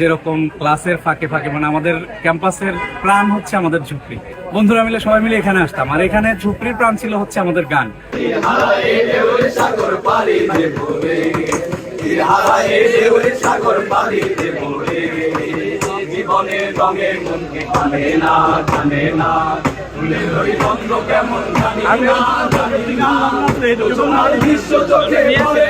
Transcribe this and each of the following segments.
যেরকম ক্লাসের ফাঁকে ফাঁকে মানে আমাদের ক্যাম্পাসের প্রাণ হচ্ছে আমাদের ঝুপড়ি বন্ধুরা মিলে সবাই মিলে এখানে আসতাম আর এখানে ঝুপড়ির প্রাণ ছিল হচ্ছে আমাদের গান জীবনের রঙে মনকে টানে না না কেমন জানি না জানি না চোখে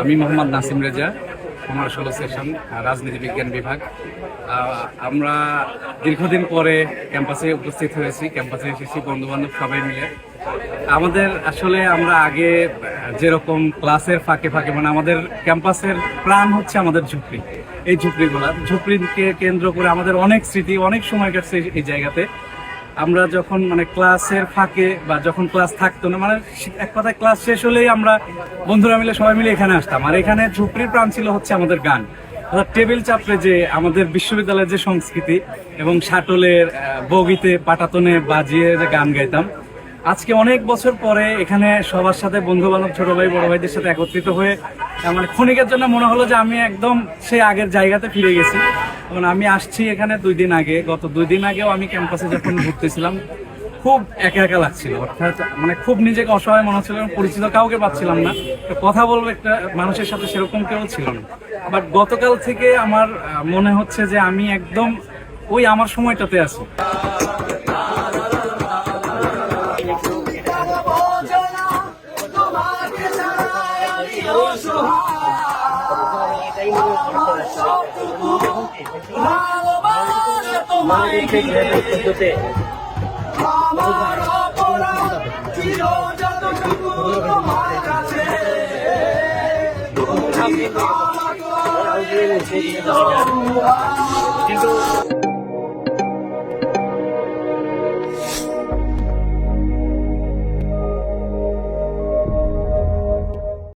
আমি মোহাম্মদ নাসিম রেজা আমার সেশন রাজনীতি বিজ্ঞান বিভাগ। আমরা দীর্ঘদিন পরে ক্যাম্পাসে উপস্থিত হয়েছি, ক্যাম্পাসে এসেছি বন্ধু বান্ধব সবাই মিলে। আমাদের আসলে আমরা আগে যেরকম ক্লাসের ফাঁকে ফাঁকে মানে আমাদের ক্যাম্পাসের প্রাণ হচ্ছে আমাদের ঝুপড়ি। এই ঝুপড়িগুলা, ঝুপড়িকে কেন্দ্র করে আমাদের অনেক স্মৃতি, অনেক সময় কাটছে এই জায়গাতে। আমরা যখন মানে ক্লাসের ফাঁকে বা যখন ক্লাস থাকতো না মানে এক কথায় ক্লাস শেষ হলেই আমরা বন্ধুরা মিলে, সবাই মিলে এখানে আসতাম। আর এখানে ঝুপড়ির প্রাণ ছিল হচ্ছে আমাদের গান। অর্থাৎ টেবিল চাপড়ে যে আমাদের বিশ্ববিদ্যালয়ের যে সংস্কৃতি এবং শাটলের বগিতে, পাটাতনে বাজিয়ে যে গান গাইতাম আজকে অনেক বছর পরে এখানে সবার সাথে বন্ধু বান্ধব ছোট ভাই, বড় ভাইদের সাথে একত্রিত হয়ে মানে ক্ষণিকের জন্য মনে হলো যে আমি একদম সেই আগের জায়গাতে ফিরে গেছি। এবং আমি আসছি এখানে দুই দিন আগে, গত দুই দিন আগেও আমি ক্যাম্পাসে যখন ঘুরতেছিলাম, খুব একা একা লাগছিল। অর্থাৎ মানে খুব নিজেকে অসহায় মনে হচ্ছিল পরিচিত কাউকে পাচ্ছিলাম না। কথা বলব একটা মানুষের সাথে সেরকম কেউ ছিল না। বাট গতকাল থেকে আমার মনে হচ্ছে যে আমি একদম ওই আমার সময়টাতে আছি। আমার অপরাধ ছিল যতটুকু তোমার কাছে। কিন্তু